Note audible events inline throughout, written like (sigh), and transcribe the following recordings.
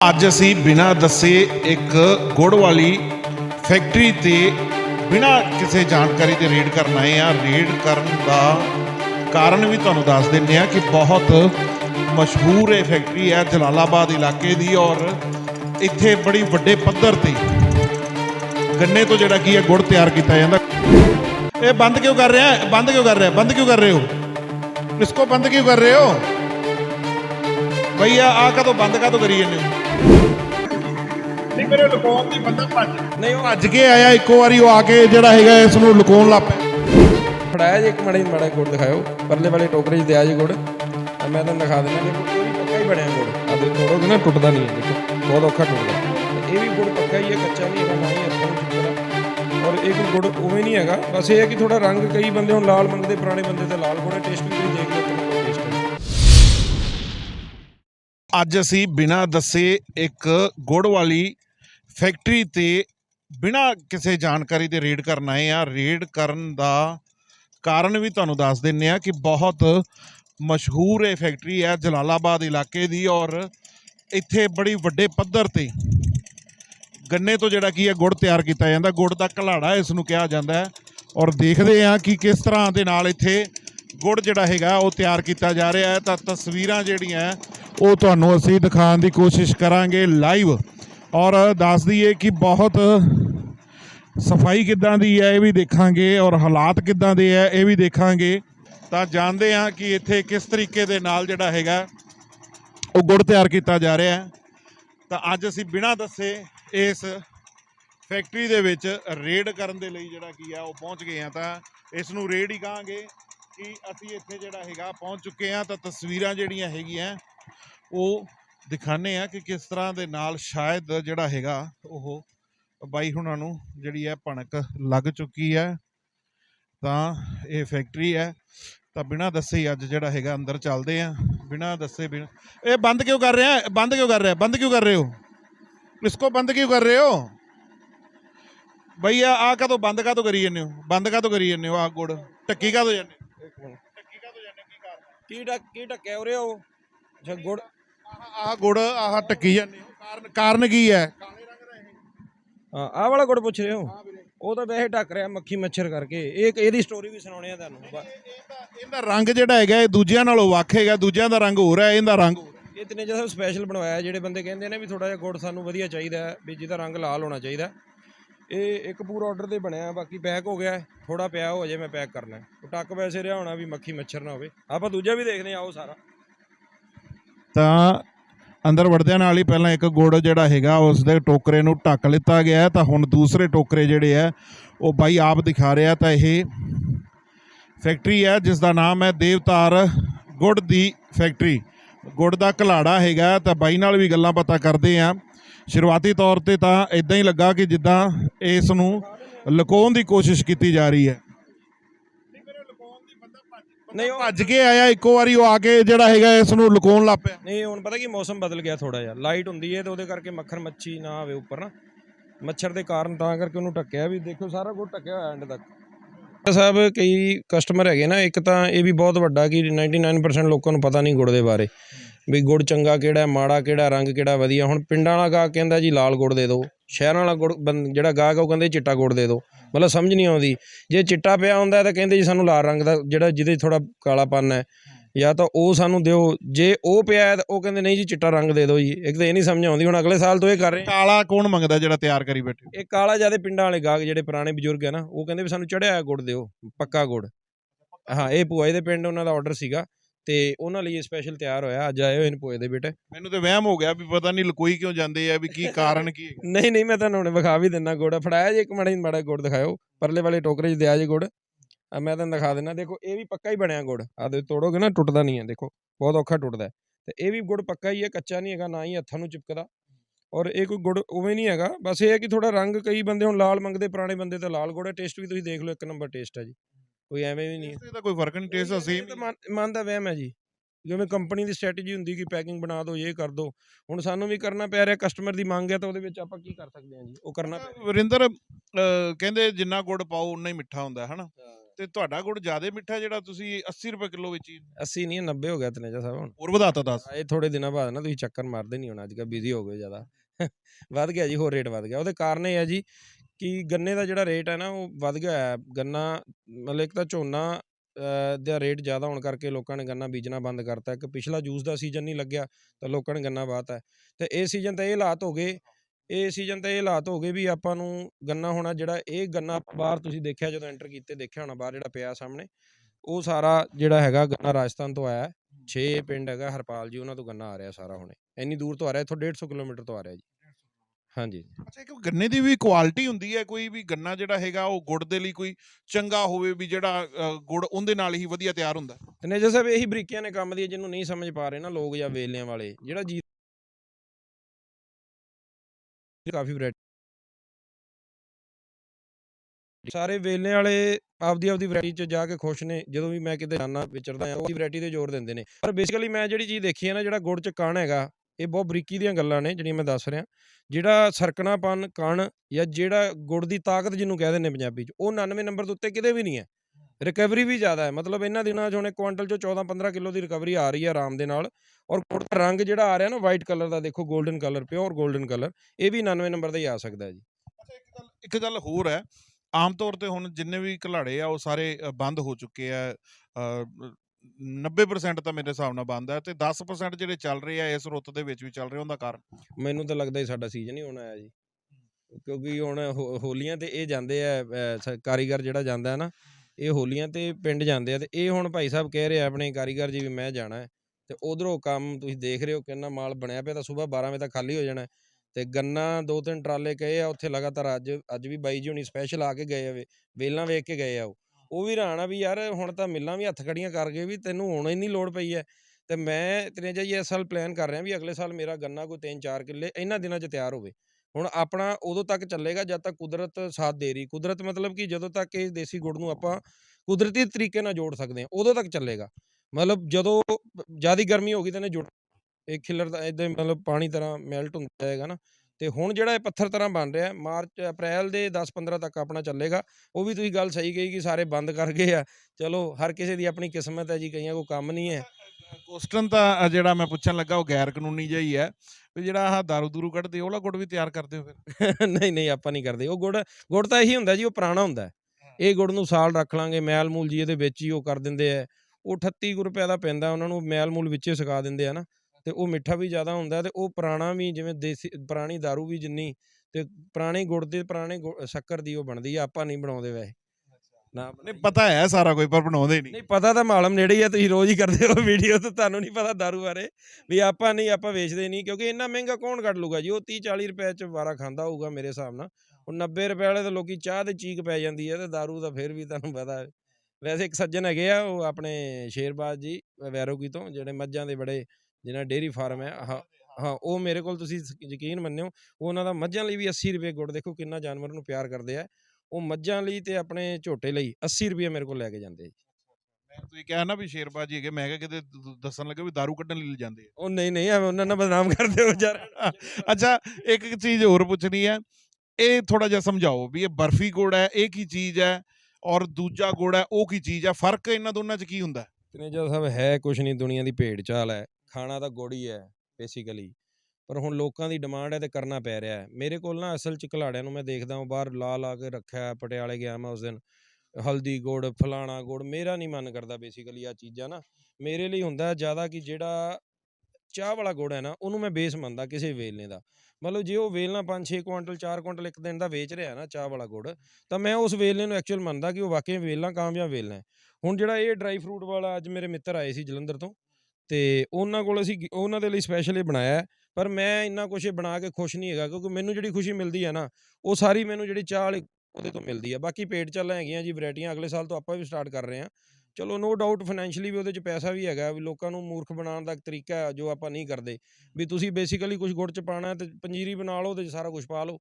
ਅੱਜ ਅਸੀਂ ਬਿਨਾਂ ਦੱਸੇ ਇੱਕ ਗੁੜ ਵਾਲੀ ਫੈਕਟਰੀ ਤੇ ਬਿਨਾਂ ਕਿਸੇ ਜਾਣਕਾਰੀ ਤੇ ਰੇਡ ਕਰਨ ਆਏ ਆ ਰੇਡ ਕਰਨ ਦਾ ਕਾਰਨ ਵੀ ਤੁਹਾਨੂੰ ਦੱਸ ਦਿੰਨੇ ਆ ਕਿ ਬਹੁਤ ਮਸ਼ਹੂਰ ਇਹ ਫੈਕਟਰੀ ਹੈ ਜਲਾਲਾਬਾਦ ਇਲਾਕੇ ਦੀ ਔਰ ਇੱਥੇ ਬੜੀ ਵੱਡੇ ਪੱਧਰ ਤੇ ਗੰਨੇ ਤੋਂ ਜਿਹੜਾ ਕੀ ਹੈ ਗੁੜ ਤਿਆਰ ਕੀਤਾ ਜਾਂਦਾ। ਇਹ ਬੰਦ ਕਿਉਂ ਕਰ ਰਿਹਾ ਬੰਦ ਕਿਉਂ ਕਰ ਰਿਹਾ ਬੰਦ ਕਿਉਂ ਕਰ ਰਹੇ ਹੋ? ਇਸ ਬੰਦ ਕਿਉਂ ਕਰ ਰਹੇ ਹੋ? ਭਈਆ ਆ ਕਦੋਂ ਬੰਦ, ਕਦੋਂ ਕਰੀ ਜਾਂਦੇ ਹੋ? ਨਹੀਂ ਮੇਰੇ ਲੁਕਾਉਣ ਦੀ ਬੰਦਾ ਭੱਜ ਨਹੀਂ ਉਹ ਭੱਜ ਕੇ ਆਇਆ ਇੱਕੋ ਵਾਰੀ ਉਹ ਆ ਕੇ ਜਿਹੜਾ ਹੈਗਾ ਇਸ ਨੂੰ ਲੁਕਾਉਣ ਲੱਗ ਪਿਆ। ਫੜਾਇਆ ਜੀ ਇੱਕ ਮੜੇ ਮਾੜਾ ਗੁੜ ਦਿਖਾਓ ਪਰਲੇ ਵਾਲੇ ਟੋਕਰੇ 'ਚ ਦਿਆ ਜੀ ਗੁੜ। ਮੈਂ ਤੁਹਾਨੂੰ ਦਿਖਾ ਦਿੰਦਾ ਵੀ ਪੱਕਾ ਹੀ ਬਣਿਆ ਗੁੜ। ਆ ਦੇ ਤੋੜੋਗੇ ਨਾ ਟੁੱਟਦਾ ਨਹੀਂ ਹੈ ਦੇਖੋ ਬਹੁਤ ਔਖਾ ਟੁੱਟਦਾ। ਇਹ ਵੀ ਗੁੜ ਪੱਕਾ ਹੀ ਹੈ ਕੱਚਾ ਨਹੀਂ ਹੈਗਾ ਨਾ ਹੀ ਚੁੱਕਦਾ ਔਰ ਇਹ ਕੋਈ ਗੁੜ ਉਵੇਂ ਨਹੀਂ ਹੈਗਾ। ਬਸ ਇਹ ਹੈ ਕਿ ਥੋੜਾ ਰੰਗ ਕਈ ਬੰਦੇ ਹੁਣ ਲਾਲ ਮੰਗਦੇ ਪੁਰਾਣੇ ਬੰਦੇ ਤੇ ਲਾਲ ਗੁੜ ਹੈ ਟੇਸਟ ਵੀ ਦੇਖ ਲਓ ਅੱਜ ਅਸੀਂ ਬਿਨਾਂ ਦੱਸੇ ਇੱਕ ਗੁੜ ਵਾਲੀ ਫੈਕਟਰੀ ਤੇ ਬਿਨਾਂ ਕਿਸੇ ਜਾਣਕਾਰੀ ਦੇ ਰੇਡ ਕਰਨ ਆਏ ਆ ਰੇਡ ਕਰਨ ਦਾ ਕਾਰਨ ਵੀ ਤੁਹਾਨੂੰ ਦੱਸ ਦਿੰਨੇ ਆ ਕਿ ਬਹੁਤ ਮਸ਼ਹੂਰ ਇਹ ਫੈਕਟਰੀ ਹੈ ਜਲਾਲਾਬਾਦ ਇਲਾਕੇ ਦੀ ਔਰ ਇੱਥੇ ਬੜੀ ਵੱਡੇ ਪੱਧਰ ਤੇ ਗੰਨੇ ਤੋਂ ਜਿਹੜਾ ਕੀ ਹੈ ਗੁੜ ਤਿਆਰ ਕੀਤਾ ਜਾਂਦਾ। ਗੁੜ ਦਾ ਘਲਾੜਾ ਇਸ ਨੂੰ ਕਿਹਾ ਜਾਂਦਾ ਹੈ ਔਰ ਦੇਖਦੇ ਆ ਕਿ ਕਿਸ ਤਰ੍ਹਾਂ ਦੇ ਨਾਲ ਇੱਥੇ ਗੁੜ ਜਿਹੜਾ ਹੈਗਾ ਉਹ ਤਿਆਰ ਕੀਤਾ ਜਾ ਰਿਹਾ ਹੈ। ਤਾਂ ਤਸਵੀਰਾਂ ਜਿਹੜੀਆਂ ਉਹ ਤੁਹਾਨੂੰ ਅਸੀਂ ਦਿਖਾਉਣ ਦੀ ਕੋਸ਼ਿਸ਼ ਕਰਾਂਗੇ ਲਾਈਵ। ਔਰ ਦੱਸ ਦਈਏ ਕਿ ਬਹੁਤ ਸਫ਼ਾਈ ਕਿੱਦਾਂ ਦੀ ਹੈ, ਇਹ ਵੀ ਦੇਖਾਂਗੇ। ਔਰ ਹਾਲਾਤ ਕਿੱਦਾਂ ਦੇ ਹੈ, ਇਹ ਵੀ ਦੇਖਾਂਗੇ। ਤਾਂ ਜਾਣਦੇ ਹਾਂ ਕਿ ਇੱਥੇ ਕਿਸ ਤਰੀਕੇ ਦੇ ਨਾਲ ਜਿਹੜਾ ਹੈਗਾ, ਉਹ ਗੁੜ ਤਿਆਰ ਕੀਤਾ ਜਾ ਰਿਹਾ ਹੈ। ਤਾਂ ਅੱਜ ਅਸੀਂ ਬਿਨਾਂ ਦੱਸੇ ਇਸ ਫੈਕਟਰੀ ਦੇ ਵਿੱਚ ਰੇਡ ਕਰਨ ਦੇ ਲਈ ਜਿਹੜਾ ਕੀ ਆ ਉਹ ਪਹੁੰਚ ਗਏ ਆ ਤਾਂ ਇਸ ਨੂੰ ਰੇਡ ਹੀ ਕਹਾਂਗੇ ਕਿ ਅਸੀਂ ਇੱਥੇ ਜਿਹੜਾ ਹੈਗਾ, ਪਹੁੰਚ ਚੁੱਕੇ ਆ ਤਾਂ ਤਸਵੀਰਾਂ ਜਿਹੜੀਆਂ ਹੈਗੀਆਂ ਉਹ ਦਿਖਾਣੇ ਆ ਕਿ ਕਿਸ ਤਰ੍ਹਾਂ ਦੇ ਨਾਲ ਸ਼ਾਇਦ ਜਿਹੜਾ ਹੈਗਾ ਉਹ ਬਾਈ ਹੁਣਾਂ ਨੂੰ ਜਿਹੜੀ ਹੈ ਭਣਕ ਲੱਗ ਚੁੱਕੀ ਹੈ ਤਾਂ ਇਹ ਫੈਕਟਰੀ ਹੈ ਤਾਂ ਬਿਨਾਂ ਦੱਸੇ ਹੀ ਅੱਜ ਜਿਹੜਾ ਹੈਗਾ ਅੰਦਰ ਚੱਲਦੇ ਆ ਬਿਨਾਂ ਦੱਸੇ ਬਿਨਾਂ ਇਹ ਬੰਦ ਕਿਉਂ ਕਰ ਰਿਹਾ ਹੈ ਬੰਦ ਕਿਉਂ ਕਰ ਰਿਹਾ ਹੈ ਬੰਦ ਕਿਉਂ ਕਰ ਰਹੇ ਹੋ इसको बंद क्यों कर रहे हो भैया आ का तो बंद का तो करी जन्ने हो बंद का तो करी जन्ने हो आ गुड़ टक्की का तो जन्ने ਇੱਕ ਮਿੰਟ टक्की का तो जन्ने की कार ਕੀ ਢੱਕ ਕੀ ਢੱਕਿਆ ਉਰੇ ਉਹ ਅੱਛਾ ਗੁੜ। ਆਹ ਗੁੜ ਆਹ ਟੱਕੀ ਜਾਂਦੇ ਹੋ। ਕਾਰਨ ਕਾਰਨ ਕੀ ਹੈ? ਆਹ ਵਾਲਾ ਗੁੜ ਪੁੱਛ ਰਹੇ ਹੋ? ਉਹ ਤਾਂ ਵੈਸੇ ਢੱਕ ਰਿਹਾ ਮੱਖੀ ਮੱਛਰ ਕਰਕੇ। ਇਹ ਇਹਦੀ ਸਟੋਰੀ ਵੀ ਸੁਣਾਉਣੇ ਆ ਤੁਹਾਨੂੰ। ਬ- ਇਹਦਾ ਰੰਗ ਜਿਹੜਾ ਹੈਗਾ ਇਹ ਦੂਜਿਆਂ ਨਾਲੋਂ ਵੱਖ ਹੈਗਾ। ਦੂਜਿਆਂ ਦਾ ਰੰਗ ਹੋਰ ਹੈ ਇਹਦਾ ਰੰਗ ਹੋਰ ਹੈ। ਇਹ ਤਿੰਨੇ ਜਿਹੜਾ ਸਪੈਸ਼ਲ ਬਣਵਾਇਆ। ਜਿਹੜੇ ਬੰਦੇ ਕਹਿੰਦੇ ਨੇ ਵੀ ਥੋੜਾ ਜਿਹਾ ਗੁੜ ਸਾਨੂੰ ਵਧੀਆ ਚਾਹੀਦਾ ਹੈ, ਵੀ ਜਿਹਦਾ ਰੰਗ ਲਾਲ ਹੋਣਾ ਚਾਹੀਦਾ ਹੈ। ਇਹ ਇੱਕ ਪੂਰਾ ਆਰਡਰ ਤੇ ਬਣਿਆ ਬਾਕੀ ਪੈਕ ਹੋ ਗਿਆ ਥੋੜਾ ਪਿਆ ਹੋ ਜੇ ਮੈਂ ਪੈਕ ਕਰਨਾ ਹੈ। ਉਹ ਟੱਕ ਵੈਸੇ ਰਿਹਾ ਹੋਣਾ ਵੀ ਮੱਖੀ ਮੱਛਰ ਨਾ ਹੋਵੇ। ਆਪਾਂ ਦੂਜਾ ਵੀ ਦੇਖਦੇ ਆਓ ਸਾਰਾ। ਤਾਂ ਅੰਦਰ ਵੜਦਿਆਂ ਨਾਲ ਹੀ ਪਹਿਲਾਂ ਇੱਕ ਗੁੜ ਜਿਹੜਾ ਹੈਗਾ, ਉਸ ਦੇ ਟੋਕਰੇ ਨੂੰ ਢੱਕ ਲਿੱਤਾ ਗਿਆ ਤਾਂ ਹੁਣ ਦੂਸਰੇ ਟੋਕਰੇ ਜਿਹੜੇ ਆ ਉਹ ਬਾਈ ਆਪ ਦਿਖਾ ਰਿਹਾ ਤਾਂ ਇਹ ਫੈਕਟਰੀ ਹੈ ਜਿਸ ਦਾ ਨਾਮ ਹੈ ਦੇਵਤਾਰ ਗੁੜ ਦੀ ਫੈਕਟਰੀ। ਗੁੜ ਦਾ ਘਲਾੜਾ ਹੈਗਾ, ਤਾਂ ਬਾਈ ਨਾਲ ਵੀ ਗੱਲਾਂ ਪਤਾ ਕਰਦੇ ਆ ਸ਼ੁਰੂਆਤੀ ਤੌਰ ਤੇ ਤਾਂ ਇਦਾਂ ਹੀ ਲੱਗਾ ਕਿ ਜਿੱਦਾਂ ਇਸ ਨੂੰ ਲੁਕਾਉਣ ਦੀ ਕੋਸ਼ਿਸ਼ ਕੀਤੀ ਜਾ ਰਹੀ ਹੈ। ਨਹੀਂ ਉਹ ਭੱਜ ਕੇ ਆਇਆ ਇੱਕੋ ਵਾਰੀ ਉਹ ਆ ਕੇ ਜਿਹੜਾ ਹੈਗਾ ਇਸ ਨੂੰ ਲੁਕਾਉਣ ਲੱਗ ਪਿਆ। ਨਹੀਂ ਹੁਣ ਪਤਾ ਕੀ ਮੌਸਮ ਬਦਲ ਗਿਆ ਥੋੜਾ ਜਿਹਾ। ਲਾਈਟ ਹੁੰਦੀ ਹੈ ਤੇ ਉਹਦੇ ਕਰਕੇ ਮੱਖਰ ਮੱਛੀ ਨਾ ਆਵੇ ਉੱਪਰ ਨਾ। ਮੱਛਰ ਦੇ ਕਾਰਨ ਤਾਂ ਕਰਕੇ ਉਹਨੂੰ ਢੱਕਿਆ ਵੀ ਦੇਖੋ ਸਾਰਾ ਕੁਝ ਢੱਕਿਆ ਹੋਇਆ ਐਂਡ ਤੱਕ। ਸਾਹਿਬ ਕਈ ਕਸਟਮਰ ਹੈਗੇ ਨਾ ਇੱਕ ਤਾਂ ਇਹ ਵੀ ਬਹੁਤ ਵੱਡਾ ਕਿ 99% ਲੋਕਾਂ ਨੂੰ ਪਤਾ ਨਹੀਂ ਗੁੜ ਦੇ ਬਾਰੇ। ਵੀ ਗੁੜ ਚੰਗਾ ਕਿਹੜਾ ਹੈ, ਮਾੜਾ ਕਿਹੜਾ ਰੰਗ ਕਿਹੜਾ ਵਧੀਆ। ਹੁਣ ਪਿੰਡਾਂ ਵਾਲਾ ਗਾਹਕ ਕਹਿੰਦਾ ਜੀ ਲਾਲ ਗੁੜ ਦੇ ਦਿਓ। ਸ਼ਹਿਰਾਂ ਵਾਲਾ ਗੁੜ ਜਿਹੜਾ ਗਾਹਕ ਉਹ ਕਹਿੰਦੇ ਚਿੱਟਾ ਗੁੜ ਦੇ ਦਿਓ। ਮਤਲਬ ਸਮਝ ਨਹੀਂ ਆਉਂਦੀ। ਜੇ ਚਿੱਟਾ ਪਿਆ ਹੁੰਦਾ ਤਾਂ ਕਹਿੰਦੇ ਜੀ ਸਾਨੂੰ ਲਾਲ ਰੰਗ ਦਾ ਜਿਹੜਾ ਜਿਹਦੇ ਥੋੜਾ ਕਾਲਾਪਨ ਹੈ। ਜਾਂ ਤਾਂ ਉਹ ਸਾਨੂੰ ਦਿਓ। ਜੇ ਉਹ ਪਿਆ ਤਾਂ ਉਹ ਕਹਿੰਦੇ ਨਹੀਂ ਜੀ ਚਿੱਟਾ ਰੰਗ ਦੇ ਦਿਓ ਜੀ। ਇੱਕ ਤਾਂ ਇਹ ਨਹੀਂ ਸਮਝ ਆਉਂਦੀ ਹੁਣ ਅਗਲੇ ਸਾਲ ਤੋਂ ਇਹ ਕਰ ਰਹੇ। ਕਾਲਾ ਕੌਣ ਮੰਗਦਾ ਜਿਹੜਾ ਤਿਆਰ ਕਰੀ ਬੈਠੇ ਇਹ ਕਾਲਾ ਜਿਆਦੇ ਪਿੰਡਾਂ ਵਾਲੇ ਗਾਹਕ ਜਿਹੜੇ ਪੁਰਾਣੇ ਬਜ਼ੁਰਗ ਹੈ ਨਾ ਉਹ ਕਹਿੰਦੇ ਵੀ ਸਾਨੂੰ ਚੜਿਆ ਗੁੜ ਦਿਓ ਪੱਕਾ ਗੁੜ। ਹਾਂ ਇਹ ਭੂਆ ਦੇ ਪਿੰਡ ਉਹਨਾਂ ਦਾ ਆਰਡਰ ਸੀਗਾ। ਤੇ ਉਹਨਾਂ ਲਈ ਸਪੈਸ਼ਲ ਤਿਆਰ ਹੋਇਆ ਅੱਜ ਆਏ ਹੋਏ ਨੇ ਭੂਏ ਦੇ ਬੇਟੇ। ਮੈਨੂੰ ਤੇ ਵਹਿਮ ਹੋ ਗਿਆ ਵੀ ਪਤਾ ਨਹੀਂ ਲਕੋਈ ਕਿਉਂ ਜਾਂਦੇ ਆ ਵੀ ਕੀ ਕਾਰਨ ਕੀ ਨਹੀਂ ਨਹੀਂ ਮੈਂ ਤੁਹਾਨੂੰ ਹੁਣੇ ਵਿਖਾ ਵੀ ਦਿੰਦਾ ਗੁੜ। ਫੜਾਇਆ ਜੀ ਇੱਕ ਮਾੜਾ ਮਾੜਾ ਗੁੜ ਦਿਖਾਓ ਪਰਲੇ ਵਾਲੇ ਟੋਕਰੇ 'ਚ ਦਿਆ ਜੀ ਗੁੜ। ਆ ਮੈਂ ਤੁਹਾਨੂੰ ਦਿਖਾ ਦਿੰਦਾ ਦੇਖੋ ਇਹ ਵੀ ਪੱਕਾ ਹੀ ਬਣਿਆ ਗੁੜ। ਆ ਦੇ ਤੋੜੋਗੇ ਨਾ ਟੁੱਟਦਾ ਨਹੀਂ ਹੈ ਦੇਖੋ ਬਹੁਤ ਔਖਾ ਟੁੱਟਦਾ। ਤੇ ਇਹ ਵੀ ਗੁੜ ਪੱਕਾ ਹੀ ਹੈ ਕੱਚਾ ਨਹੀਂ ਹੈਗਾ ਨਾ ਹੀ ਹੱਥਾਂ ਨੂੰ ਚਿਪਕਦਾ। ਔਰ ਇਹ ਕੋਈ ਗੁੜ ਉਵੇਂ ਨਹੀਂ ਹੈਗਾ। ਬਸ ਇਹ ਹੈ ਕਿ ਥੋੜਾ ਰੰਗ ਕਈ ਬੰਦੇ ਹੁਣ ਲਾਲ ਮੰਗਦੇ ਪੁਰਾਣੇ ਬੰਦੇ ਤੇ ਲਾਲ ਗੁੜ ਹੈ। ਟੇਸਟ ਵੀ ਤੁਸੀਂ ਦੇਖ ਲਓ ਇੱਕ ਨੰਬਰ ਟੇਸਟ ਹੈ ਜੀ। ਕੋਈ ਐਵੇਂ ਵੀ ਨਹੀਂ ਹੈ। ਇਹਦਾ ਕੋਈ ਫ਼ਰਕ ਨਹੀਂ ਟੇਸਟ ਇਹ ਅਸੀਂ ਤਾਂ ਮਨ- ਮਨ ਦਾ ਵਹਿਮ ਹੈ ਜੀ। ਜਿਵੇਂ ਕੰਪਨੀ ਦੀ ਸਟ੍ਰੈਟਜੀ ਹੁੰਦੀ ਕਿ ਪੈਕਿੰਗ ਬਣਾ ਦਿਓ ਇਹ ਕਰ ਦਿਓ ਹੁਣ ਸਾਨੂੰ ਵੀ ਕਰਨਾ ਪੈ ਰਿਹਾ ਕਸਟਮਰ ਦੀ ਮੰਗ ਹੈ ਤਾਂ ਉਹਦੇ ਵਿੱਚ ਆਪਾਂ ਕੀ ਕਰ ਸਕਦੇ ਹਾਂ ਜੀ? ਉਹ ਕਰਨਾ ਪੈ ਵਰਿੰਦਰ ਅਹ, ਕਹਿੰਦੇ ਜਿੰਨਾ ਗੁੜ ਪਾਓ ਉਨਾ ਹੀ ਮਿੱਠਾ ਹੁੰਦਾ ਹੈ। ਹਨਾ ਤੇ ਤੁਹਾਡਾ ਗੁੜ ਜ਼ਿਆਦਾ ਮਿੱਠਾ ਜਿਹੜਾ ਤੁਸੀਂ 80 ਰੁਪਏ ਕਿਲੋ ਵੇਚੀ? 80 ਨਹੀਂ 90 ਹੋ ਗਿਆ ਤਨੇਜਾ ਸਾਹਿਬ ਹੁਣ। ਹੋਰ ਵਧਾਤਾ ਦੱਸ। ਇਹ ਥੋੜੇ ਦਿਨਾਂ ਬਾਅਦ ਨਾ ਤੁਸੀਂ ਚੱਕਰ ਮਾਰਦੇ ਨਹੀਂ ਹੁਣ ਅੱਜ ਕੱਲ੍ਹ ਬਿਜ਼ੀ ਹੋ ਗਏ ਜ਼ਿਆਦਾ। (laughs) ਵੱਧ ਗਿਆ ਜੀ ਹੋਰ ਰੇਟ ਵੱਧ ਗਿਆ। ਉਹਦੇ ਕਾਰਨ ਇਹ ਹੈ ਜੀ ਕਿ ਗੰਨੇ ਦਾ ਜਿਹੜਾ ਰੇਟ ਹੈ ਨਾ ਉਹ ਵੱਧ ਗਿਆ ਹੈ। ਗੰਨਾ ਮਤਲਬ ਇੱਕ ਤਾਂ ਝੋਨਾ ਦਾ ਰੇਟ ਜ਼ਿਆਦਾ ਹੋਣ ਕਰਕੇ ਲੋਕਾਂ ਨੇ ਗੰਨਾ ਬੀਜਣਾ ਬੰਦ ਕਰਤਾ। ਇੱਕ ਪਿਛਲਾ ਜੂਸ ਦਾ ਸੀਜ਼ਨ ਨਹੀਂ ਲੱਗਿਆ ਤਾਂ ਲੋਕਾਂ ਨੇ ਗੰਨਾ ਵਾਹਤਾ ਹੈ। ਤੇ ਇਹ ਸੀਜ਼ਨ ਤਾਂ ਇਹ ਹਾਲਾਤ ਹੋ ਗਏ, ਇਹ ਸੀਜ਼ਨ ਤਾਂ ਇਹ ਹਾਲਾਤ ਹੋ ਗਏ ਵੀ ਆਪਾਂ ਨੂੰ ਗੰਨਾ ਹੋਣਾ ਜਿਹੜਾ, ਇਹ ਗੰਨਾ ਬਾਹਰ ਤੁਸੀਂ ਦੇਖਿਆ ਜਦੋਂ ਐਂਟਰ ਕੀਤੇ, ਦੇਖਿਆ ਹੋਣਾ ਬਾਹਰ ਜਿਹੜਾ ਪਿਆ ਸਾਹਮਣੇ, ਉਹ ਸਾਰਾ ਜਿਹੜਾ ਹੈਗਾ ਗੰਨਾ ਰਾਜਸਥਾਨ ਤੋਂ ਆਇਆ 6 ਪਿੰਡ ਹੈਗਾ ਹਰਪਾਲ ਜੀ, ਉਹਨਾਂ ਤੋਂ ਗੰਨਾ ਆ ਰਿਹਾ ਸਾਰਾ ਹੁਣੇ। ਇੰਨੀ ਦੂਰ ਤੋਂ ਆ ਰਿਹਾ, ਇੱਥੋਂ 150 ਕਿਲੋਮੀਟਰ ਤੋਂ ਆ ਰਿਹਾ ਜੀ। ਹਾਂਜੀ। ਅੱਛਾ ਇੱਕ ਗੰਨੇ ਦੀ ਵੀ ਕੁਆਲਿਟੀ ਹੁੰਦੀ ਹੈ ਕੋਈ ਵੀ ਗੰਨਾ ਜਿਹੜਾ ਹੈਗਾ ਉਹ ਗੁੜ ਦੇ ਲਈ ਕੋਈ ਚੰਗਾ ਹੋਵੇ ਵੀ ਜਿਹੜਾ ਅ, ਗੁੜ ਉਹਦੇ ਨਾਲ ਹੀ ਵਧੀਆ ਤਿਆਰ ਹੁੰਦਾ। ਤੇ ਨੇਜਰ ਸਾਹਿਬ ਇਹੀ ਬਰੀਕੀਆਂ ਨੇ ਕੰਮ ਦੀਆਂ ਜਿਹਨੂੰ ਨਹੀਂ ਸਮਝ ਪਾ ਰਹੇ ਨਾ ਲੋਕ ਜਾਂ ਵੇਲਿਆਂ ਵਾਲੇ ਜਿਹੜਾ ਜੀ ਕਾਫੀ ਵੈਰਾਈਟੀ ਸਾਰੇ ਵੇਲੇ ਵਾਲੇ ਆਪਦੀ ਆਪਦੀ ਵੈਰਾਈਟੀ 'ਚ ਜਾ ਕੇ ਖੁਸ਼ ਨੇ ਜਦੋਂ ਵੀ ਮੈਂ ਕਿਤੇ ਜਾਣਾ ਵਿਚਰਦਾ ਆ ਉਹਦੀ ਵੈਰਾਈਟੀ ਤੇ ਜ਼ੋਰ ਦਿੰਦੇ ਨੇ। ਪਰ ਬੇਸਿਕਲੀ ਮੈਂ ਜਿਹੜੀ ਚੀਜ਼ ਦੇਖੀ ਹੈ ਨਾ ਜਿਹੜਾ ਗੁੜ 'ਚ ਕਣ ਹੈਗਾ ਇਹ ਬਹੁਤ ਬਰੀਕੀ ਦੀਆਂ ਗੱਲਾਂ ਨੇ ਜਿਹੜੀਆਂ ਮੈਂ ਦੱਸ ਰਿਹਾ। ਜਿਹੜਾ ਸਰਕਣਾਪਨ, ਕਣ ਜਾਂ ਜਿਹੜਾ ਗੁੜ ਦੀ ਤਾਕਤ ਜਿਹਨੂੰ ਕਹਿ ਦਿੰਦੇ ਪੰਜਾਬੀ 'ਚ, ਉਹ 99 ਨੰਬਰ ਦੇ ਉੱਤੇ ਕਿਤੇ ਵੀ ਨਹੀਂ ਹੈ। ਰਿਕਵਰੀ ਵੀ ਜ਼ਿਆਦਾ ਹੈ। ਮਤਲਬ ਇਹਨਾਂ ਦਿਨਾਂ 'ਚ ਹੁਣ ਇੱਕ ਕੁਆਂਟਲ 'ਚੋਂ 14-15 ਕਿਲੋ ਦੀ ਰਿਕਵਰੀ ਆ ਰਹੀ ਹੈ ਆਰਾਮ ਦੇ ਨਾਲ ਔਰ ਗੁੜ ਦਾ ਰੰਗ ਜਿਹੜਾ ਆ ਰਿਹਾ ਨਾ ਵਾਈਟ ਕਲਰ ਦਾ, ਦੇਖੋ golden colour pure golden colour ਇਹ ਵੀ 99 ਨੰਬਰ ਦਾ ਹੀ ਆ ਸਕਦਾ ਜੀ। ਅੱਛਾ, ਇੱਕ ਗੱਲ ਇੱਕ ਗੱਲ ਹੋਰ ਹੈ। ਆਮ ਤੌਰ ਤੇ ਹੁਣ ਜਿੰਨੇ ਵੀ ਘਲਾੜੇ ਆ, ਉਹ ਸਾਰੇ ਬੰਦ ਹੋ ਚੁੱਕੇ ਆ 90% ਤਾਂ ਮੇਰੇ ਹਿਸਾਬ ਨਾਲ ਬੰਦ ਹੈ ਤੇ 10% ਜਿਹੜੇ ਚੱਲ ਰਹੇ ਆ ਇਸ ਰੁੱਤ ਦੇ ਵਿੱਚ ਵੀ ਚੱਲ ਰਹੇ ਉਹਦਾ ਕਾਰਨ? ਮੈਨੂੰ ਤਾਂ ਲੱਗਦਾ ਹੀ ਸਾਡਾ ਸੀਜ਼ਨ ਹੀ ਹੋਣਾ ਹੈ ਜੀ। ਕਿਉਂਕਿ ਹੁਣ ਹੋਲੀਆਂ ਤੇ ਇਹ ਜਾਂਦੇ ਆ ਕਾਰੀਗਰ ਜਿਹੜਾ ਜਾਂਦਾ ਹੈ ਨਾ ਇਹ ਹੋਲੀਆਂ ਤੇ ਪਿੰਡ ਜਾਂਦੇ ਆ ਤੇ ਇਹ ਹੁਣ ਭਾਈ ਸਾਹਿਬ ਕਹਿ ਰਹੇ ਆਪਣੇ ਕਾਰੀਗਰ ਜੀ ਵੀ ਮੈਂ ਜਾਣਾ ਹੈ। ਤੇ ਉਧਰੋਂ ਕੰਮ ਤੁਸੀਂ ਦੇਖ ਰਹੇ ਹੋ ਕਿੰਨਾ ਮਾਲ ਬਣਿਆ ਪਿਆ ਤਾਂ ਸਵੇਰ 12 ਵਜੇ ਤੱਕ ਖਾਲੀ ਹੋ ਜਾਣਾ। ਤੇ ਗੰਨਾ ਦੋ ਤਿੰਨ ਟਰਾਲੇ ਗਏ ਆ ਉੱਥੇ ਲਗਾਤਾਰ ਅੱਜ ਅੱਜ ਵੀ ਬਾਈ ਜੀ ਹੁਣੀ ਸਪੈਸ਼ਲ ਆ ਕੇ ਗਏ ਆ ਵੇਲਾਂ ਵੇਖ ਕੇ ਗਏ ਆ ਉਹ। ਉਹ ਵੀ ਹੈਰਾਨ ਆ ਵੀ ਯਾਰ ਹੁਣ ਤਾਂ ਮਿਲਾਂ ਵੀ ਹੱਥ ਖੜੀਆਂ ਕਰ ਗਏ ਵੀ ਤੈਨੂੰ ਹੁਣ ਇੰਨੀ ਲੋੜ ਪਈ ਹੈ ਤੇ ਮੈਂ ਤੇਰੇ ਜੀ ਇਸ ਸਾਲ ਪਲਾਨ ਕਰ ਰਿਹਾ ਵੀ ਅਗਲੇ ਸਾਲ ਮੇਰਾ ਗੰਨਾ ਕੋਈ 3-4 ਕਿੱਲੇ ਇਹਨਾਂ ਦਿਨਾਂ 'ਚ ਤਿਆਰ ਹੋਵੇ। ਹੁਣ ਆਪਣਾ ਉਦੋਂ ਤੱਕ ਚੱਲੇਗਾ ਜਦ ਤੱਕ ਕੁਦਰਤ ਸਾਥ ਦੇ ਰਹੀ। ਕੁਦਰਤ ਮਤਲਬ ਕਿ ਜਦੋਂ ਤੱਕ ਇਹ ਦੇਸੀ ਗੁੜ ਨੂੰ ਆਪਾਂ ਕੁਦਰਤੀ ਤਰੀਕੇ ਨਾਲ ਜੋੜ ਸਕਦੇ ਹਾਂ, ਉਦੋਂ ਤੱਕ ਚੱਲੇਗਾ। ਮਤਲਬ ਜਦੋਂ ਜ਼ਿਆਦਾ ਗਰਮੀ ਹੋ ਗਈ ਤਾਂ ਇਹਨੇ ਜੁੜ ਇਹ ਖਿਲਰ ਦਾ ਇਦਾਂ ਮਤਲਬ ਪਾਣੀ ਤਰ੍ਹਾਂ ਮੈਲਟ ਹੁੰਦਾ ਹੈਗਾ ਨਾ। ਤੇ ਹੁਣ ਜਿਹੜਾ ਇਹ ਪੱਥਰ ਤਰ੍ਹਾਂ ਬਣ ਰਿਹਾ ਮਾਰਚ ਅਪ੍ਰੈਲ ਦੇ 10-15 ਤੱਕ ਆਪਣਾ ਚੱਲੇਗਾ। ਉਹ ਵੀ ਤੁਸੀਂ ਗੱਲ ਸਹੀ ਕਹੀ ਕਿ ਸਾਰੇ ਬੰਦ ਕਰ ਗਏ ਆ। ਚਲੋ ਹਰ ਕਿਸੇ ਦੀ ਆਪਣੀ ਕਿਸਮਤ ਹੈ ਜੀ ਕਈਆਂ ਕੋ ਕੰਮ ਨਹੀਂ ਹੈ। ਕੋਸਟਨ ਤਾਂ ਜਿਹੜਾ ਮੈਂ ਪੁੱਛਣ ਲੱਗਾ ਉਹ ਗੈਰ ਕਾਨੂੰਨੀ ਜਿਹਾ ਹੀ ਹੈ। ਵੀ ਜਿਹੜਾ ਆਹ ਦਾਰੂ ਦੂਰੂ ਕੱਢਦੇ ਉਹਲਾ ਗੁੜ ਵੀ ਤਿਆਰ ਕਰਦੇ ਹੋ ਫਿਰ? (laughs) ਨਹੀਂ ਨਹੀਂ ਆਪਾਂ ਨਹੀਂ ਕਰਦੇ। ਉਹ ਗੁੜ ਗੁੜ ਤਾਂ ਇਹੀ ਹੁੰਦਾ ਜੀ ਉਹ ਪੁਰਾਣਾ ਹੁੰਦਾ। ਇਹ ਗੁੜ ਨੂੰ ਸਾਲ ਰੱਖ ਲਾਂਗੇ ਮੈਲ ਮੂਲ ਜੀ ਇਹਦੇ ਵਿੱਚ ਹੀ ਉਹ ਕਰ ਦਿੰਦੇ ਆ। ਉਹ 38 ਕੁ ਰੁਪਏ ਦਾ ਪੈਂਦਾ ਉਹਨਾਂ ਨੂੰ ਮੈਲ ਮੂਲ ਵਿੱਚੇ ਸੁਕਾ ਦਿੰਦੇ ਆ ਨਾ। ਤੇ ਉਹ ਮਿੱਠਾ ਵੀ ਜ਼ਿਆਦਾ ਹੁੰਦਾ ਤੇ ਉਹ ਪੁਰਾਣਾ ਵੀ ਜਿਵੇਂ ਦੇਸੀ ਪੁਰਾਣੀ दारू ਵੀ ਜਿੰਨੀ ਤੇ ਪੁਰਾਣੇ ਗੁੜ ਦੇ ਪੁਰਾਣੇ ਗੁ- ਸ਼ੱਕਰ ਦੀ ਉਹ ਬਣਦੀ ਆ ਆਪਾਂ ਨਹੀਂ ਬਣਾਉਂਦੇ ਵੈਸੇ ਨਾ ਨਹੀਂ ਬਣਾਈਏ। ਪਤਾ ਹੈ ਸਾਰਾ ਕੋਈ ਪਰ ਬਣਾਉਂਦੇ ਨਹੀਂ ਨਹੀਂ ਪਤਾ ਤਾਂ ਮਾਲਮ ਨੇੜੇ ਹੀ ਆ ਤੁਸੀਂ ਰੋਜ਼ ਹੀ ਕਰਦੇ ਹੋ ਵੀਡੀਓ ਤੇ ਤੁਹਾਨੂੰ ਨਹੀਂ ਪਤਾ दारू ਬਾਰੇ ਵੀ ਆਪਾਂ ਨਹੀਂ ਆਪਾਂ ਵੇਚਦੇ ਨਹੀਂ ਕਿਉਂਕਿ ਇੰਨਾ ਮਹਿੰਗਾ ਕੌਣ ਕੱਢ ਲੂਗਾ ਜੀ ਉਹ 30 40 ਰੁਪਏ ਚ ਵਾਰਾ ਖਾਂਦਾ ਹੋਊਗਾ ਮੇਰੇ ਹਿਸਾਬ ਨਾਲ ਉਹ 90 ਰੁਪਏ ਵਾਲੇ ਤਾਂ ਲੋਕੀ ਚਾਹ ਤੇ ਚੀਕ ਪੈ ਜਾਂਦੀ ਹੈ ਤੇ दारू ਦਾ ਫਿਰ ਵੀ ਤੁਹਾਨੂੰ ਪਤਾ ਹੈ। ਵੈਸੇ ਇੱਕ ਸੱਜਣ ਹੈਗੇ ਆ ਉਹ ਆਪਣੇ ਸ਼ੇਰਬਾਜ਼ ਜੀ ਵੈਰੋਗੀ ਤੋਂ ਜਿਹੜੇ ਮੱਝਾਂ ਦੇ ਬੜੇ ਜਿਹਨਾਂ ਡੇਰੀ ਫਾਰਮ ਹੈ ਹਾਂ ਹਾਂ ਉਹ ਮੇਰੇ ਕੋਲ ਤੁਸੀਂ ਯਕੀਨ ਮੰਨਿਓ ਉਹ ਉਹਨਾਂ ਦਾ ਮੱਝਾਂ ਲਈ ਵੀ 80 ਰੁਪਏ ਗੁੜ ਦੇਖੋ ਕਿੰਨਾ ਜਾਨਵਰ ਨੂੰ ਪਿਆਰ ਕਰਦੇ ਆ ਉਹ ਮੱਝਾਂ ਲਈ ਤੇ ਆਪਣੇ ਝੋਟੇ ਲਈ 80 ਰੁਪਏ ਮੇਰੇ ਕੋਲ ਲੈ ਕੇ ਜਾਂਦੇ ਆ ਜੀ। ਮੈਂ ਤੁਸੀਂ ਕਿਹਾ ਨਾ ਵੀ ਸ਼ੇਰਬਾਜੀ ਹੈਗੇ ਮੈਂ ਕਿਹਾ ਕਿਤੇ ਦੱਸਣ ਲੱਗੇ ਵੀ ਦਾਰੂ ਕੱਢਣ ਲਈ ਜਾਂਦੇ ਆ ਉਹ ਨਹੀਂ ਨਹੀਂ ਐਵੇਂ ਉਹਨਾਂ ਨਾਲ ਬਦਨਾਮ ਕਰਦੇ ਹੋ ਯਾਰ (laughs) ਅੱਛਾ ਇੱਕ ਇੱਕ ਚੀਜ਼ ਹੋਰ ਪੁੱਛਣੀ ਹੈ ਇਹ ਥੋੜਾ ਜਿਹਾ ਸਮਝਾਓ ਵੀ ਇਹ ਬਰਫੀ ਗੁੜ ਹੈ ਇਹ ਕੀ ਚੀਜ਼ ਹੈ ਔਰ ਦੂਜਾ ਗੁੜ ਹੈ ਉਹ ਕੀ ਚੀਜ਼ ਹੈ ਫ਼ਰਕ ਇਹਨਾਂ ਦੋਨਾਂ 'ਚ ਕੀ ਹੁੰਦਾ ਹੈ? ਤਨੇਜਾ ਸਾਹਿਬ ਹੈ ਕੁਛ ਨਹੀਂ ਦੁਨੀਆ ਦੀ ਭੇਡ ਚਾਲ ਹੈ ਖਾਣਾ ਤਾਂ ਗੁੜ ਹੀ ਹੈ ਬੇਸਿਕਲੀ ਪਰ ਹੁਣ ਲੋਕਾਂ ਦੀ ਡਿਮਾਂਡ ਹੈ ਤੇ ਕਰਨਾ ਪੈ ਰਿਹਾ ਹੈ। ਮੇਰੇ ਕੋਲ ਨਾ ਅਸਲ ਚ ਘਲਾੜਿਆਂ ਨੂੰ ਮੈਂ ਦੇਖਦਾ ਹਾਂ ਬਾਹਰ ਲਾ ਲਾ ਕੇ ਰੱਖਿਆ ਪਟਿਆਲੇ ਗਿਆ ਮੈਂ ਉਸ ਦਿਨ, ਹਲਦੀ ਗੁੜ, ਫਲਾਣਾ ਗੁੜ, ਮੇਰਾ ਨਹੀਂ ਮਨ ਕਰਦਾ ਬੇਸਿਕਲੀ ਆ ਚੀਜ਼ਾਂ ਨਾ। ਮੇਰੇ ਲਈ ਹੁੰਦਾ ਜ਼ਿਆਦਾ ਕਿ ਜਿਹੜਾ ਚਾਹ ਵਾਲਾ ਗੁੜ ਹੈ ਨਾ, ਉਹਨੂੰ ਮੈਂ ਬੇਸ ਮੰਨਦਾ ਕਿਸੇ ਵੇਲਨੇ ਦਾ। ਮਤਲਬ ਜੇ ਉਹ ਵੇਲਣਾ 5-6 ਕੁਇੰਟਲ 4 ਕੁਇੰਟਲ ਇੱਕ ਦਿਨ ਦਾ ਵੇਚ ਰਿਹਾ ਨਾ ਚਾਹ ਵਾਲਾ ਗੁੜ, ਤਾਂ ਮੈਂ ਉਸ ਵੇਲਨੇ ਨੂੰ ਐਕਚੁਅਲ ਮੰਨਦਾ ਕਿ ਉਹ ਵਾਕਈ ਵੇਲਣਾ ਕਾਮਯਾਬ ਵੇਲਣਾ ਹੁਣ ਜਿਹੜਾ ਇਹ ਡਰਾਈ ਫਰੂਟ ਵਾਲਾ ਅੱਜ ਮੇਰੇ ਮਿੱਤਰ ਆਏ ਸੀ ਜਲੰਧਰ ਤੋਂ ਤੇ ਉਹਨਾਂ ਕੋਲ ਅਸੀਂ ਉਹਨਾਂ ਦੇ ਲਈ ਸਪੈਸ਼ਲ ਇਹ ਬਣਾਇਆ ਪਰ ਮੈਂ ਇੰਨਾ ਕੁਛ ਬਣਾ ਕੇ ਖੁਸ਼ ਨਹੀਂ ਹੈਗਾ, ਕਿਉਂਕਿ ਮੈਨੂੰ ਜਿਹੜੀ ਖੁਸ਼ੀ ਮਿਲਦੀ ਹੈ ਨਾ, ਉਹ ਸਾਰੀ ਮੈਨੂੰ ਜਿਹੜੀ ਚਾਹ ਵਾਲੀ ਉਹਦੇ ਤੋਂ ਮਿਲਦੀ ਹੈ ਬਾਕੀ ਪੇਟ ਚੱਲਾਂ ਹੈਗੀਆਂ ਜੀ ਵੈਰਾਈਟੀਆਂ, ਅਗਲੇ ਸਾਲ ਤੋਂ ਆਪਾਂ ਵੀ ਸਟਾਰਟ ਕਰ ਰਹੇ ਹਾਂ। ਚਲੋ ਨੋ ਡਾਊਟ ਫਾਈਨੈਂਸ਼ੀਅਲੀ ਵੀ ਉਹਦੇ ਚ ਪੈਸਾ ਵੀ ਹੈਗਾ, ਵੀ ਲੋਕਾਂ ਨੂੰ ਮੂਰਖ ਬਣਾਉਣ ਦਾ ਇੱਕ ਤਰੀਕਾ ਜੋ ਆਪਾਂ ਨਹੀਂ ਕਰਦੇ। ਵੀ ਤੁਸੀਂ ਬੇਸਿਕਲੀ ਕੁਝ ਗੁੜ ਚ ਪਾਣਾ ਤੇ ਪੰਜੀਰੀ ਬਣਾ ਲਓ ਤੇ ਸਾਰਾ ਕੁਝ ਪਾ ਲਓ।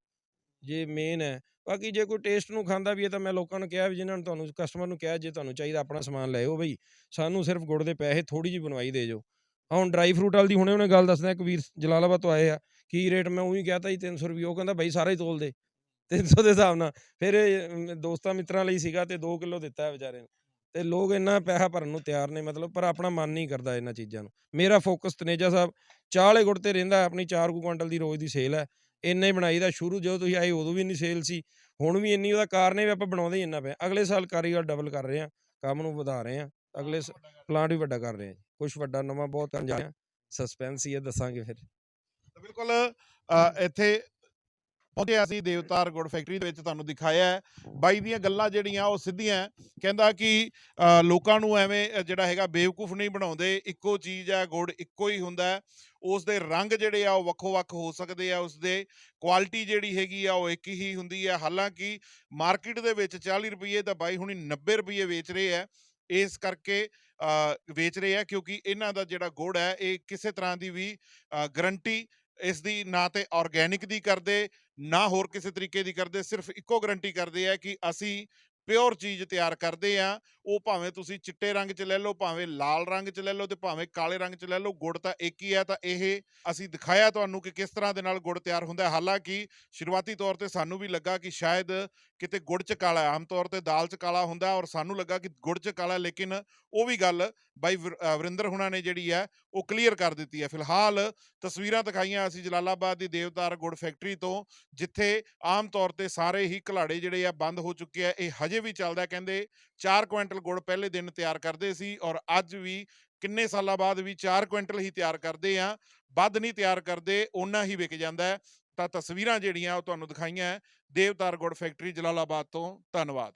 ਜੇ ਮੇਨ ਹੈ ਬਾਕੀ ਜੇ ਕੋਈ ਟੇਸਟ ਨੂੰ ਖਾਂਦਾ ਵੀ ਹੈ ਤਾਂ ਮੈਂ ਲੋਕਾਂ ਨੂੰ ਕਿਹਾ ਵੀ ਜਿਨ੍ਹਾਂ ਨੂੰ ਤੁਹਾਨੂੰ ਕਸਟਮਰ ਨੂੰ ਕਿਹਾ ਜੇ ਤੁਹਾਨੂੰ ਚਾਹੀਦਾ ਆਪਣਾ ਸਮਾਨ ਲੈ ਆਓ ਬਈ ਸਾਨੂੰ ਸਿਰਫ ਗੁੜ ਦੇ ਪੈਸੇ ਥੋੜੀ ਜਿਹੀ ਬਣਵਾਈ ਦੇ ਜੋ ਹੁਣ ਡਰਾਈ ਫਰੂਟ ਵਾਲੀ ਦੀ ਹੁਣੇ ਉਹਨੇ ਗੱਲ ਦੱਸਦਾ ਇੱਕ ਵੀਰ ਜਲਾਲਾਬਾਦ ਤੋਂ ਆਏ ਆ ਕੀ ਰੇਟ ਮੈਂ ਉਹੀ ਕਹਤਾ ਜੀ 300 ਰੁਪਏ ਉਹ ਕਹਿੰਦਾ ਬਈ ਸਾਰਾ ਹੀ ਤੋਲ ਦੇ 300 ਦੇ ਹਿਸਾਬ ਨਾਲ। ਫਿਰ ਇਹ, ਦੋਸਤਾਂ ਮਿੱਤਰਾਂ ਲਈ ਸੀਗਾ ਤੇ 2 ਕਿਲੋ ਦਿੱਤਾ ਵਿਚਾਰੇ ਨੂੰ। ਤੇ ਲੋਕ ਇੰਨਾ ਪੈਸਾ ਭਰਨ ਨੂੰ ਤਿਆਰ ਨੇ ਮਤਲਬ ਪਰ ਆਪਣਾ ਮਨ ਨਹੀਂ ਕਰਦਾ ਇਹਨਾਂ ਚੀਜ਼ਾਂ ਨੂੰ। ਮੇਰਾ ਫੋਕਸ ਤਨੇਜਾ ਸਾਹਿਬ ਚਾਹ ਵਾਲੇ ਗੁੜ ਤੇ ਰਹਿੰਦਾ ਆਪਣੀ 4 ਕੁ ਕੁਇੰਟਲ ਦੀ ਰੋਜ਼ ਦੀ ਸੇਲ ਹੈ। ਇੰਨਾ ਹੀ ਬਣਾਈਦਾ ਸ਼ੁਰੂ ਜਦੋਂ ਤੁਸੀਂ ਆਏ ਉਦੋਂ ਵੀ ਇੰਨੀ ਸੇਲ ਸੀ ਹੁਣ ਵੀ ਇੰਨੀ ਉਹਦਾ ਕਾਰਨ ਇਹ ਵੀ ਆਪਾਂ ਬਣਾਉਂਦੇ ਹੀ ਇੰਨਾ ਪਿਆ। ਅਗਲੇ ਸਾਲ ਕਾਰੀਗਰ ਡਬਲ ਕਰ ਰਹੇ ਆ ਕੰਮ ਨੂੰ ਵਧਾ ਰਹੇ ਆ ਅਗਲੇ ਪਲਾਂਟ ਵੀ ਵੱਡਾ ਕਰ ਰਹੇ ਆ ਕੁਝ ਵੱਡਾ ਨਵਾਂ ਬਹੁਤ ਕਰਨ ਜਾ ਰਹੇ ਸਸਪੈਂਸ ਹੀ ਹੈ ਦੱਸਾਂਗੇ ਫਿਰ। ਬਿਲਕੁਲ ਇੱਥੇ ਪਹੁੰਚੇ ਅਸੀਂ ਦੇਵਤਾਰ ਗੁੜ ਫੈਕਟਰੀ ਦੇ ਵਿੱਚ ਤੁਹਾਨੂੰ ਦਿਖਾਇਆ ਹੈ। ਬਾਈ ਦੀਆਂ ਗੱਲਾਂ ਜਿਹੜੀਆਂ ਉਹ ਸਿੱਧੀਆਂ ਕਹਿੰਦਾ ਕਿ ਲੋਕਾਂ ਨੂੰ ਐਵੇਂ ਜਿਹੜਾ ਹੈਗਾ ਬੇਵਕੂਫ ਨਹੀਂ ਬਣਾਉਂਦੇ। ਇੱਕੋ ਚੀਜ਼ ਹੈ, ਗੁੜ ਇੱਕੋ ਹੀ ਹੁੰਦਾ ਹੈ। ਉਸ ਦੇ ਰੰਗ ਜਿਹੜੇ ਆ ਉਹ ਵੱਖੋ-ਵੱਖ ਹੋ ਸਕਦੇ ਆ। ਉਸ ਦੇ ਕੁਆਲਿਟੀ ਜਿਹੜੀ ਹੈਗੀ ਆ ਉਹ ਇੱਕ ਹੀ ਹੁੰਦੀ ਹੈ ਹਾਲਾਂਕਿ ਮਾਰਕੀਟ ਦੇ ਵਿੱਚ 40 ਰੁਪਏ ਤਾਂ ਬਾਈ ਹੁਣੀ 90 ਰੁਪਏ ਵੇਚ ਰਹੇ ਆ ਇਸ ਕਰਕੇ ਵੇਚ ਰਹੇ ਆ ਕਿਉਂਕਿ ਇਹਨਾਂ ਦਾ ਜਿਹੜਾ ਗੁੜ ਹੈ, ਇਹ ਕਿਸੇ ਤਰ੍ਹਾਂ ਦੀ ਵੀ ਗਰੰਟੀ ਇਸ ਦੀ ਨਾ ਤੇ ਆਰਗੈਨਿਕ ਦੀ ਕਰਦੇ, ਨਾ ਹੋਰ ਕਿਸੇ ਤਰੀਕੇ ਦੀ ਕਰਦੇ, ਸਿਰਫ ਇੱਕੋ ਗਰੰਟੀ ਕਰਦੇ ਆ ਕਿ ਅਸੀਂ ਪਿਓਰ ਚੀਜ਼ ਤਿਆਰ ਕਰਦੇ ਆ। ਉਹ ਭਾਵੇਂ ਤੁਸੀਂ ਚਿੱਟੇ ਰੰਗ 'ਚ ਲੈ ਲਓ, ਭਾਵੇਂ ਲਾਲ ਰੰਗ 'ਚ ਲੈ ਲਓ ਤੇ ਭਾਵੇਂ ਕਾਲੇ ਰੰਗ 'ਚ ਲੈ ਲਓ, ਗੁੜ ਤਾਂ ਇੱਕ ਹੀ ਆ ਤਾਂ ਇਹ ਅਸੀਂ ਦਿਖਾਇਆ ਤੁਹਾਨੂੰ ਕਿ ਕਿਸ ਤਰ੍ਹਾਂ ਦੇ ਨਾਲ ਗੁੜ ਤਿਆਰ ਹੁੰਦਾ। ਹਾਲਾਂਕਿ ਸ਼ੁਰੂਆਤੀ ਤੌਰ ਤੇ ਸਾਨੂੰ ਵੀ ਲੱਗਾ ਕਿ ਸ਼ਾਇਦ ਕਿਤੇ ਗੁੜ 'ਚ ਕਾਲਾ ਆਮ ਤੌਰ ਤੇ ਦਾਲ 'ਚ ਕਾਲਾ ਹੁੰਦਾ ਔਰ ਸਾਨੂੰ ਲੱਗਾ ਕਿ ਗੁੜ 'ਚ ਕਾਲਾ ਲੇਕਿਨ ਉਹ ਵੀ ਗੱਲ ਬਾਈ ਵਰਿੰਦਰ ਹੁਣਾਂ ਨੇ ਜਿਹੜੀ ਹੈ, ਉਹ ਕਲੀਅਰ ਕਰ ਦਿੱਤੀ ਹੈ। ਫਿਲਹਾਲ ਤਸਵੀਰਾਂ ਦਿਖਾਈਆਂ ਅਸੀਂ ਜਲਾਲਾਬਾਦ ਦੀ ਦੇਵਦਾਰ ਗੁੜ ਫੈਕਟਰੀ ਤੋਂ, ਜਿੱਥੇ ਆਮ ਤੌਰ ਤੇ ਸਾਰੇ ਹੀ ਘਲਾੜੇ ਜਿਹੜੇ ਆ ਬੰਦ ਹੋ ਚੁੱਕੇ ਆ। ਇਹ ਹਜੇ ਵੀ ਚੱਲਦਾ ਕਹਿੰਦੇ 4 ਕੁਇੰਟਲ ਗੁੜ ਪਹਿਲੇ ਦਿਨ ਤਿਆਰ ਕਰਦੇ ਸੀ ਔਰ ਅੱਜ ਵੀ ਕਿੰਨੇ ਸਾਲਾਂ ਬਾਅਦ ਵੀ 4 ਕੁਇੰਟਲ ਹੀ ਤਿਆਰ ਕਰਦੇ ਆ। ਵੱਧ ਨਹੀਂ ਤਿਆਰ ਕਰਦੇ, ਓਨਾ ਹੀ ਵਿਕ ਜਾਂਦਾ ਤਾਂ ਤਸਵੀਰਾਂ ਜਿਹੜੀਆਂ ਉਹ ਤੁਹਾਨੂੰ ਦਿਖਾਈਆਂ ਹੈ, ਦੇਵਦਾਰ ਗੁੜ ਫੈਕਟਰੀ ਜਲਾਲਾਬਾਦ ਤੋਂ ਧੰਨਵਾਦ।